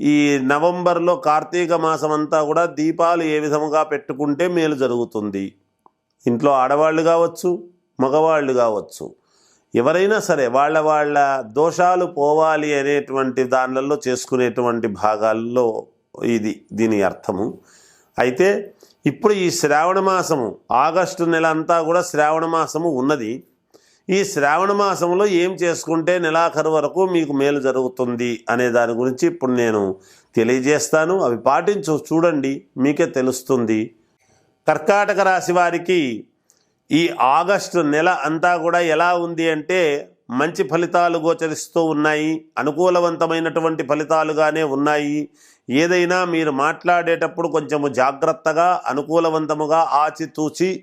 ఈ నవంబర్లో కార్తీక మాసం అంతా కూడా దీపాలు ఏ విధముగా పెట్టుకుంటే మేలు జరుగుతుంది? ఇంట్లో ఆడవాళ్ళు కావచ్చు మగవాళ్ళు కావచ్చు. ఎవరైనా సరే వాళ్ళ వాళ్ళ దోషాలు పోవాలి అనేటువంటి దానిలలో చేసుకునేటువంటి భాగాల్లో ఇది దీని అర్థము. అయితే ఇప్పుడు ఈ శ్రావణ మాసము ఆగస్టు నెల అంతా కూడా శ్రావణ మాసము ఉన్నది. ఈ శ్రావణ మాసంలో ఏం చేసుకుంటే నెలాఖరు వరకు మీకు మేలు జరుగుతుంది అనే దాని గురించి ఇప్పుడు నేను తెలియజేస్తాను. అవి పాటించు చూడండి మీకే తెలుస్తుంది. కర్కాటక రాశి వారికి ఈ ఆగస్టు నెల అంతా కూడా ఎలా ఉంది అంటే మంచి ఫలితాలు గోచరిస్తూ ఉన్నాయి. అనుకూలవంతమైనటువంటి ఫలితాలుగానే ఉన్నాయి. ఏదైనా మీరు మాట్లాడేటప్పుడు కొంచెము జాగ్రత్తగా అనుకూలవంతముగా ఆచితూచి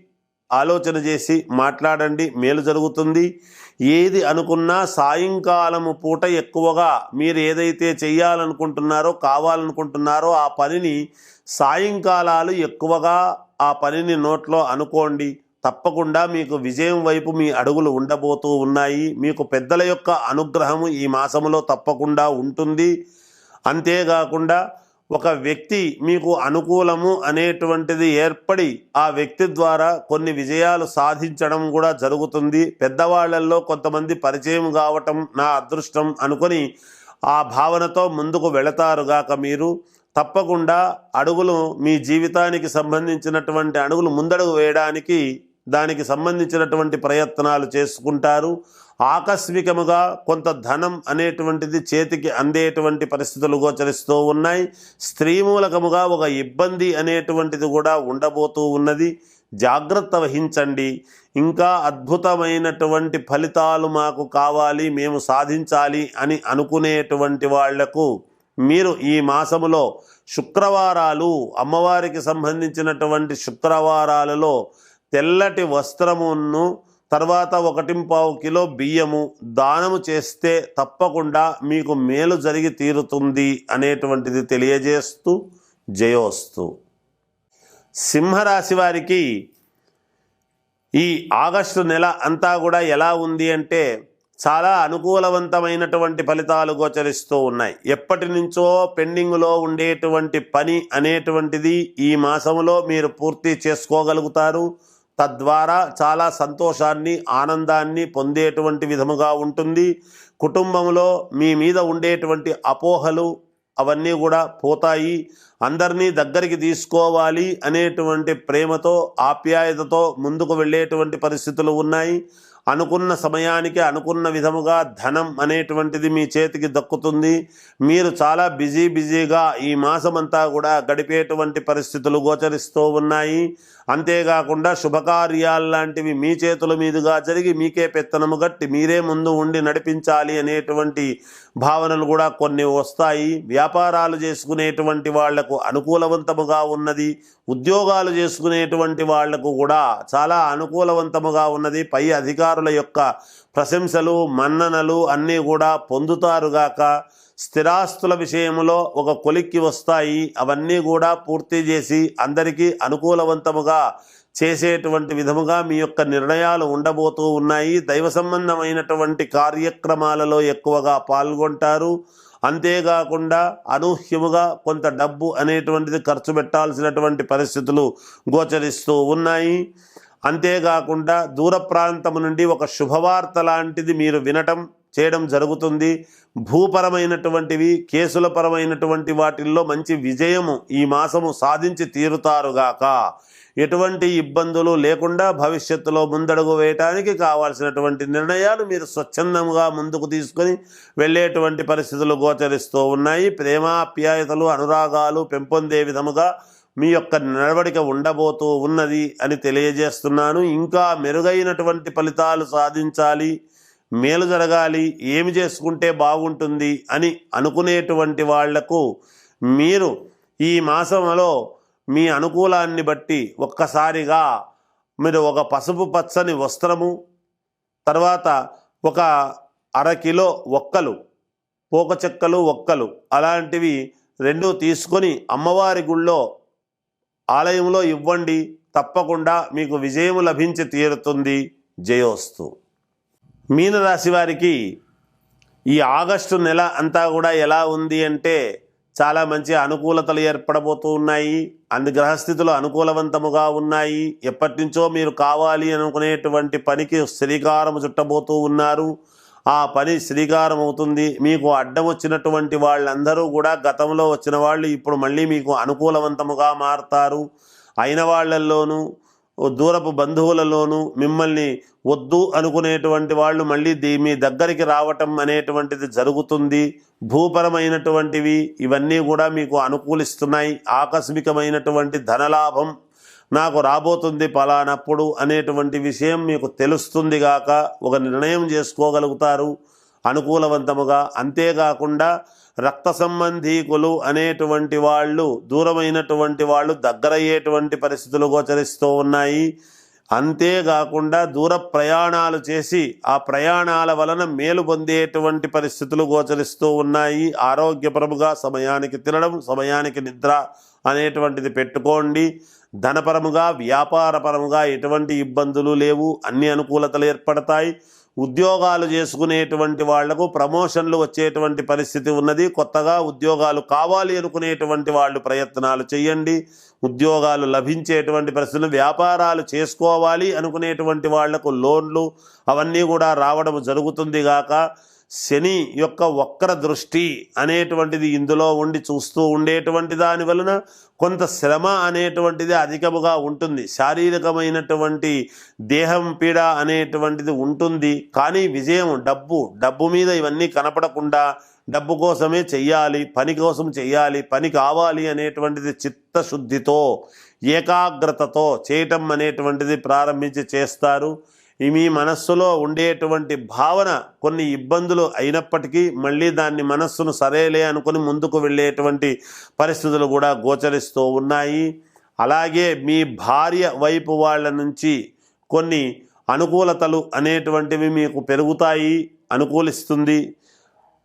ఆలోచన చేసి మాట్లాడండి మేలు జరుగుతుంది. ఏది అనుకున్నా సాయంకాలము పూట ఎక్కువగా మీరు ఏదైతే చేయాలనుకుంటున్నారో కావాలనుకుంటున్నారో ఆ పనిని సాయంకాలాలు ఎక్కువగా ఆ పనిని నోట్లో అనుకోండి. తప్పకుండా మీకు విజయం వైపు మీ అడుగులు ఉండబోతూ ఉన్నాయి. మీకు పెద్దల యొక్క అనుగ్రహము ఈ మాసములో తప్పకుండా ఉంటుంది. అంతేకాకుండా ఒక వ్యక్తి మీకు అనుకూలము అనేటువంటిది ఏర్పడి ఆ వ్యక్తి ద్వారా కొన్ని విజయాలు సాధించడం కూడా జరుగుతుంది. పెద్దవాళ్ళలో కొంతమంది పరిచయం కావటం నా అదృష్టం అనుకొని ఆ భావనతో ముందుకు వెళతారుగాక మీరు. తప్పకుండా అడుగులు మీ జీవితానికి సంబంధించినటువంటి అడుగులు ముందడుగు వేయడానికి దానికి సంబంధించినటువంటి ప్రయత్నాలు చేసుకుంటారు. ఆకస్మికముగా కొంత ధనం అనేటువంటిది చేతికి అందేటువంటి పరిస్థితులు గోచరిస్తూ ఉన్నాయి. స్త్రీ మూలకముగా ఒక ఇబ్బంది అనేటువంటిది కూడా ఉండబోతూ ఉన్నది. జాగ్రత్త వహించండి. ఇంకా అద్భుతమైనటువంటి ఫలితాలు మాకు కావాలి మేము సాధించాలి అని అనుకునేటువంటి వాళ్ళకు మీరు ఈ మాసములో శుక్రవారాలు అమ్మవారికి సంబంధించినటువంటి శుక్రవారాలలో తెల్లటి వస్త్రమును తర్వాత ఒకటింపావు కిలో బియ్యము దానము చేస్తే తప్పకుండా మీకు మేలు జరిగి తీరుతుంది అనేటువంటిది తెలియజేస్తూ జయోస్తు. సింహరాశి వారికి ఈ ఆగస్టు నెల అంతా కూడా ఎలా ఉంది అంటే చాలా అనుకూలవంతమైనటువంటి ఫలితాలు గోచరిస్తూ ఉన్నాయి. ఎప్పటి నుంచో పెండింగ్లో ఉండేటువంటి పని అనేటువంటిది ఈ మాసంలో మీరు పూర్తి చేసుకోగలుగుతారు. తద్వారా చాలా సంతోషాన్ని ఆనందాన్ని పొందేటువంటి విధముగా ఉంటుంది. కుటుంబంలో మీ మీద ఉండేటువంటి అపోహలు అవన్నీ కూడా పోతాయి. అందరినీ దగ్గరికి తీసుకోవాలి అనేటువంటి ప్రేమతో ఆప్యాయతతో ముందుకు వెళ్ళేటువంటి పరిస్థితులు ఉన్నాయి. అనుకున్న సమయానికి అనుకున్న విధముగా ధనం అనేటువంటిది మీ చేతికి దక్కుతుంది. మీరు చాలా బిజీ బిజీగా ఈ మాసమంతా కూడా గడిపేటువంటి పరిస్థితులు గోచరిస్తూ ఉన్నాయి. అంతేకాకుండా శుభకార్యాలు లాంటివి మీ చేతుల మీదుగా జరిగి మీకే పెత్తనము గట్టి మీరే ముందు ఉండి నడిపించాలి అనేటువంటి భావనలు కూడా కొన్ని వస్తాయి. వ్యాపారాలు చేసుకునేటువంటి వాళ్ళకు అనుకూలవంతముగా ఉన్నది. ఉద్యోగాలు చేసుకునేటువంటి వాళ్ళకు కూడా చాలా అనుకూలవంతముగా ఉన్నది. పై అధికారుల యొక్క ప్రశంసలు మన్ననలు అన్నీ కూడా పొందుతారుగాక స్థిరాస్తుల విషయంలో ఒక కొలిక్కి వస్తాయి. అవన్నీ కూడా పూర్తి చేసి అందరికీ అనుకూలవంతముగా చేసేటువంటి విధముగా మీ యొక్క నిర్ణయాలు ఉండబోతూ ఉన్నాయి. దైవ సంబంధమైనటువంటి కార్యక్రమాలలో ఎక్కువగా పాల్గొంటారు. అంతేకాకుండా అనూహ్యముగా కొంత డబ్బు అనేటువంటిది ఖర్చు పెట్టాల్సినటువంటి పరిస్థితులు గోచరిస్తూ ఉన్నాయి. అంతేకాకుండా దూర ప్రాంతం నుండి ఒక శుభవార్త లాంటిది మీరు వినటం చేయడం జరుగుతుంది. భూపరమైనటువంటివి కేసుల పరమైనటువంటి వాటిల్లో మంచి విజయము ఈ మాసము సాధించి తీరుతారుగాక ఎటువంటి ఇబ్బందులు లేకుండా భవిష్యత్తులో ముందడుగు వేయటానికి కావాల్సినటువంటి నిర్ణయాలు మీరు స్వచ్ఛందంగా ముందుకు తీసుకొని వెళ్ళేటువంటి పరిస్థితులు గోచరిస్తూ ఉన్నాయి. ప్రేమాప్యాయతలు అనురాగాలు పెంపొందే విధముగా మీ యొక్క నడవడిక ఉండబోతూ ఉన్నది అని తెలియజేస్తున్నాను. ఇంకా మెరుగైనటువంటి ఫలితాలు సాధించాలి. మేలు జరగాలి ఏమి చేసుకుంటే బాగుంటుంది అని అనుకునేటువంటి వాళ్ళకు మీరు ఈ మాసంలో మీ అనుకూలాన్ని బట్టి ఒక్కసారిగా మీరు ఒక పసుపు పచ్చని వస్త్రము తర్వాత ఒక అరకిలో ఒక్కలు పోక చెక్కలు ఒక్కలు అలాంటివి రెండు తీసుకొని అమ్మవారి గుళ్ళో ఆలయంలో ఇవ్వండి తప్పకుండా మీకు విజయం లభించి తీరుతుంది. జయోస్తు. మీనరాశి వారికి ఈ ఆగస్టు నెల అంతా కూడా ఎలా ఉంది అంటే చాలా మంచి అనుకూలతలు ఏర్పడబోతూ ఉన్నాయి. అన్ని గ్రహస్థితులు అనుకూలవంతముగా ఉన్నాయి. ఎప్పటి నుంచో మీరు కావాలి అనుకునేటువంటి పనికి శ్రీకారం చుట్టబోతూ ఉన్నారు. ఆ పని శ్రీకారం అవుతుంది. మీకు అడ్డం వచ్చినటువంటి వాళ్ళందరూ కూడా గతంలో వచ్చిన వాళ్ళు ఇప్పుడు మళ్ళీ మీకు అనుకూలవంతముగా మారుతారు. అయిన వాళ్ళల్లోనూ దూరపు బంధువులలోనూ మిమ్మల్ని వద్దు అనుకునేటువంటి వాళ్ళు మళ్ళీ దీ మీ దగ్గరికి రావటం అనేటువంటిది జరుగుతుంది. భూపరమైనటువంటివి ఇవన్నీ కూడా మీకు అనుకూలిస్తున్నాయి. ఆకస్మికమైనటువంటి ధనలాభం నాకు రాబోతుంది పలానప్పుడు అనేటువంటి విషయం మీకు తెలుస్తుంది గాక ఒక నిర్ణయం చేసుకోగలుగుతారు అనుకూలవంతముగా. అంతేకాకుండా రక్త సంబంధీకులు అనేటువంటి వాళ్ళు దూరమైనటువంటి వాళ్ళు దగ్గరయ్యేటువంటి పరిస్థితులు గోచరిస్తూ ఉన్నాయి. అంతేకాకుండా దూర ప్రయాణాలు చేసి ఆ ప్రయాణాల వలన మేలు పొందేటువంటి పరిస్థితులు గోచరిస్తూ ఉన్నాయి. ఆరోగ్యపరముగా సమయానికి తినడం సమయానికి నిద్ర అనేటువంటిది పెట్టుకోండి. ధనపరముగా వ్యాపారపరముగా ఎటువంటి ఇబ్బందులు లేవు. అన్ని అనుకూలతలు ఏర్పడతాయి. ఉద్యోగాలు చేసుకునేటువంటి వాళ్ళకు ప్రమోషన్లు వచ్చేటువంటి పరిస్థితి ఉన్నది. కొత్తగా ఉద్యోగాలు కావాలి అనుకునేటువంటి వాళ్ళు ప్రయత్నాలు చేయండి. ఉద్యోగాలు లభించేటువంటి పరిస్థితులు వ్యాపారాలు చేసుకోవాలి అనుకునేటువంటి వాళ్ళకు లోన్లు అవన్నీ కూడా రావడం జరుగుతుంది గాక. శని యొక్క వక్ర దృష్టి అనేటువంటిది ఇందులో ఉండి చూస్తూ ఉండేటువంటి దాని వలన కొంత శ్రమ అనేటువంటిది అధికముగా ఉంటుంది. శారీరకమైనటువంటి దేహం పీడ అనేటువంటిది ఉంటుంది. కానీ విజయం డబ్బు డబ్బు మీద ఇవన్నీ కనపడకుండా డబ్బు కోసమే చెయ్యాలి పని కోసం చెయ్యాలి పని కావాలి అనేటువంటిది చిత్తశుద్ధితో ఏకాగ్రతతో చేయటం అనేటువంటిది ప్రారంభించి చేస్తారు. మీ మనస్సులో ఉండేటువంటి భావన కొన్ని ఇబ్బందులు అయినప్పటికీ మళ్ళీ దాన్ని మనస్సును సరేలే అనుకుని ముందుకు వెళ్ళేటువంటి పరిస్థితులు కూడా గోచరిస్తూ ఉన్నాయి. అలాగే మీ భార్య వైపు వాళ్ళ నుంచి కొన్ని అనుకూలతలు అనేటువంటివి మీకు పెరుగుతాయి అనుకూలిస్తుంది.